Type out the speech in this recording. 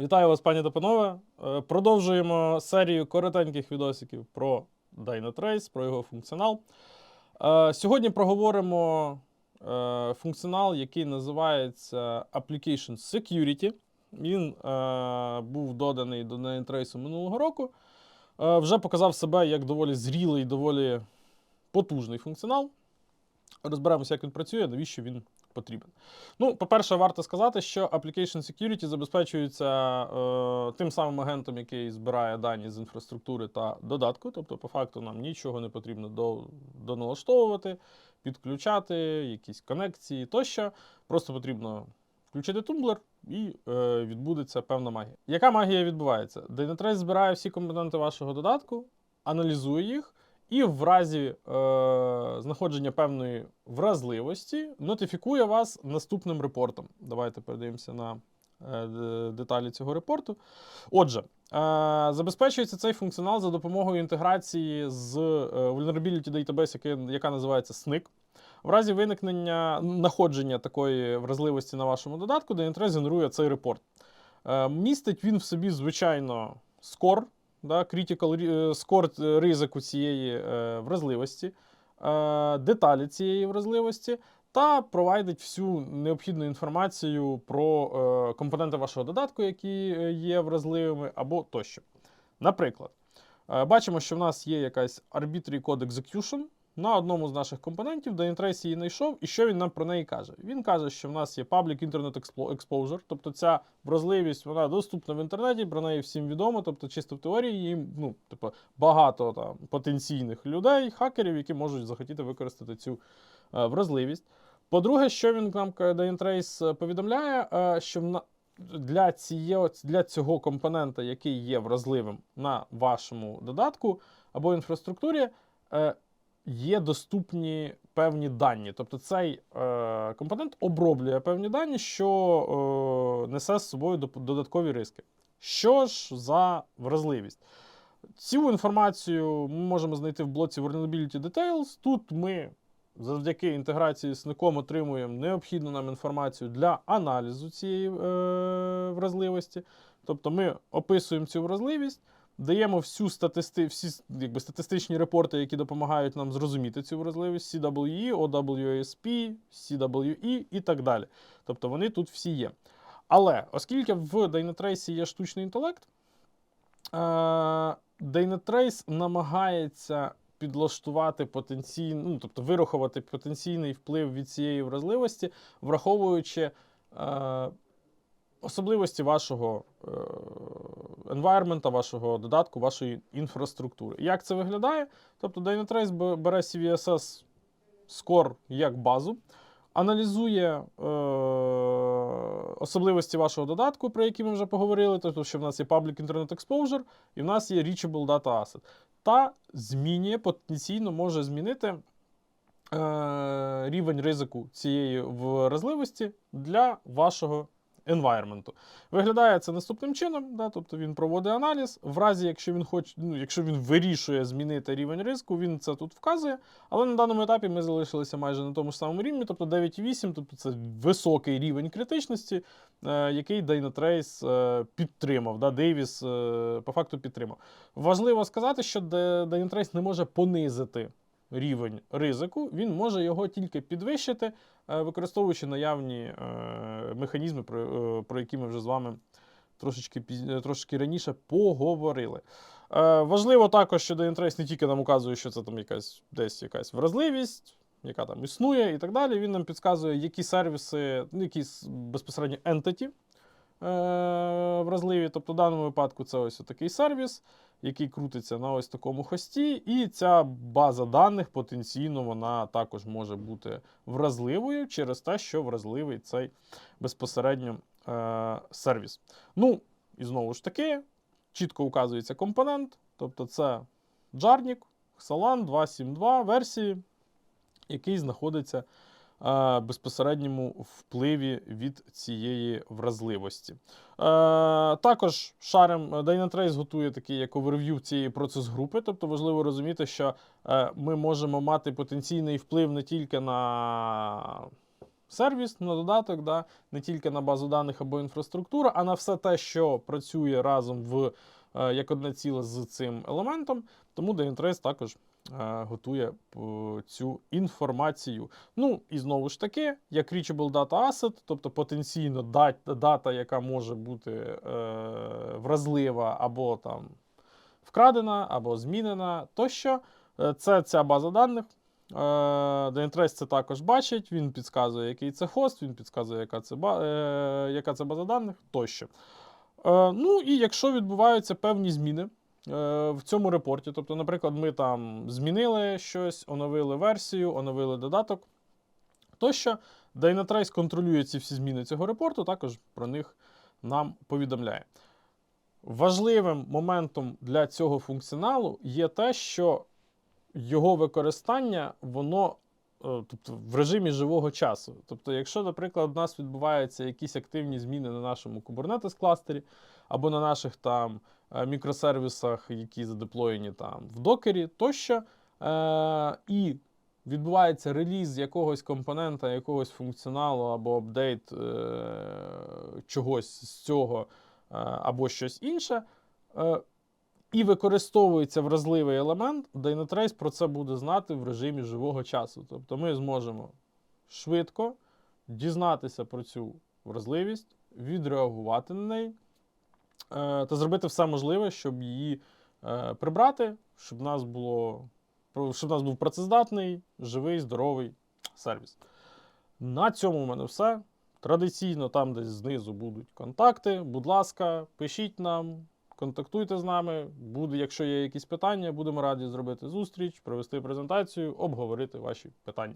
Вітаю вас, пані та панове. Е, Продовжуємо серію коротеньких відосиків про Dynatrace, про його функціонал. Е, Сьогодні проговоримо е, функціонал, який називається Application Security. Він був доданий до Dynatrace минулого року. Вже показав себе як доволі зрілий, доволі потужний функціонал. Розберемося, як він працює, навіщо він потрібен. Ну, по-перше, варто сказати, що Application Security забезпечується е, тим самим агентом, який збирає дані з інфраструктури та додатку. Тобто, по факту, нам нічого не потрібно до, доналаштовувати, підключати, якісь конекції тощо. Просто потрібно включити тумблер і е, відбудеться певна магія. Яка магія відбувається? Dynatrace збирає всі компоненти вашого додатку, аналізує їх. І в разі е, знаходження певної вразливості нотифікує вас наступним репортом. Давайте передивимося на е, деталі цього репорту. Отже, е, забезпечується цей функціонал за допомогою інтеграції з е, Vulnerability Database, яка називається SNIC. В разі виникнення находження такої вразливості на вашому додатку, Dynatrace генерує цей репорт. Е, містить він в собі, звичайно, скор, да, critical е, score е, ризику цієї е, вразливості, е, деталі цієї вразливості, та провайдить всю необхідну інформацію про е, компоненти вашого додатку, які е, є вразливими, або тощо. Наприклад, е, бачимо, що в нас є якась arbitrary code execution на одному з наших компонентів, Dynatrace її знайшов, і що він нам про неї каже? Він каже, що в нас є Public Internet Exposure, тобто ця вразливість вона доступна в інтернеті, про неї всім відомо, тобто чисто в теорії їм ну, типу, багато там, потенційних людей, хакерів, які можуть захотіти використати цю е, вразливість. По-друге, що він нам е, Dynatrace е, повідомляє, е, що на- для, цієї, для цього компонента, який є вразливим на вашому додатку або інфраструктурі, е, є доступні певні дані. Тобто цей е, компонент оброблює певні дані, що е, несе з собою додаткові риски. Що ж за вразливість? Цю інформацію ми можемо знайти в блоці Vulnerability Details. Тут ми завдяки інтеграції з ником отримуємо необхідну нам інформацію для аналізу цієї е, вразливості. Тобто ми описуємо цю вразливість, даємо всю статисти, всі якби, статистичні репорти, які допомагають нам зрозуміти цю вразливість, CWE, OWASP, CWE і так далі. Тобто вони тут всі є. Але оскільки в Dynatrace є штучний інтелект, е, Dynatrace намагається підлаштувати потенційно, ну, тобто вирахувати потенційний вплив від цієї вразливості, враховуючи е, особливості вашого е, environment, вашого додатку, вашої інфраструктури. Як це виглядає? Тобто Dynatrace бере CVSS Score як базу, аналізує е, особливості вашого додатку, про які ми вже поговорили, тобто, що в нас є Public Internet Exposure і в нас є Reachable Data Asset. Та змінює, потенційно може змінити е, рівень ризику цієї вразливості для вашого environment. Виглядає це наступним чином, да, тобто він проводить аналіз. В разі, якщо він хоче, ну, якщо він вирішує змінити рівень ризику, він це тут вказує. Але на даному етапі ми залишилися майже на тому ж самому рівні, тобто 9,8, тобто це високий рівень критичності, е, який Dynatrace е, підтримав. Да, Дейвіс е, по факту підтримав. Важливо сказати, що Dy- Dynatrace не може понизити рівень ризику, він може його тільки підвищити, е, використовуючи наявні е, механізми, про, е, які ми вже з вами трошечки, трошечки раніше поговорили. Важливо також, що Dynatrace не тільки нам указує, що це там якась десь якась вразливість, яка там існує і так далі. Він нам підказує, які сервіси, ну, які с- безпосередньо entity е, вразливі. Тобто, в даному випадку це ось такий сервіс, який крутиться на ось такому хості, і ця база даних потенційно вона також може бути вразливою через те, що вразливий цей безпосередньо е, сервіс. Ну, і знову ж таки, чітко указується компонент, тобто це Jarnik, Xalan 2.7.2 версії, який знаходиться безпосередньому впливі від цієї вразливості. Також шарем е, Dynatrace готує такий як оверв'ю цієї процес-групи, тобто важливо розуміти, що е, ми можемо мати потенційний вплив не тільки на сервіс на додаток, да, не тільки на базу даних або інфраструктуру, а на все те, що працює разом в е, як одне ціле з цим елементом. Тому Dynatrace також готує е, цю інформацію. Ну і знову ж таки, як Reachable Data Asset, тобто потенційно дата, яка може бути е, вразлива або там вкрадена, або змінена тощо. Е, Це ця база даних. Е, це також бачить, він підказує, який це хост, він підказує, яка це, е, яка це база даних тощо. Е, ну і якщо відбуваються певні зміни е, в цьому репорті, тобто, наприклад, ми там змінили щось, оновили версію, оновили додаток, тощо, Dynatrace контролює ці всі зміни цього репорту, також про них нам повідомляє. Важливим моментом для цього функціоналу є те, що його використання, воно е, тобто, в режимі живого часу. Тобто, якщо, наприклад, у нас відбуваються якісь активні зміни на нашому Kubernetes кластері або на наших там е, мікросервісах, які задеплоєні там в докері, тощо, е, і відбувається реліз якогось компонента, якогось функціоналу або апдейт е, чогось з цього, е, або щось інше. Е, і використовується вразливий елемент, Dynatrace про це буде знати в режимі живого часу. Тобто ми зможемо швидко дізнатися про цю вразливість, відреагувати на неї е, та зробити все можливе, щоб її е, прибрати, щоб нас було щоб нас був працездатний, живий, здоровий сервіс. На цьому в мене все. Традиційно там десь знизу будуть контакти. Будь ласка, пишіть нам, контактуйте з нами. Буде, якщо є якісь питання, будемо раді зробити зустріч, провести презентацію, обговорити ваші питання.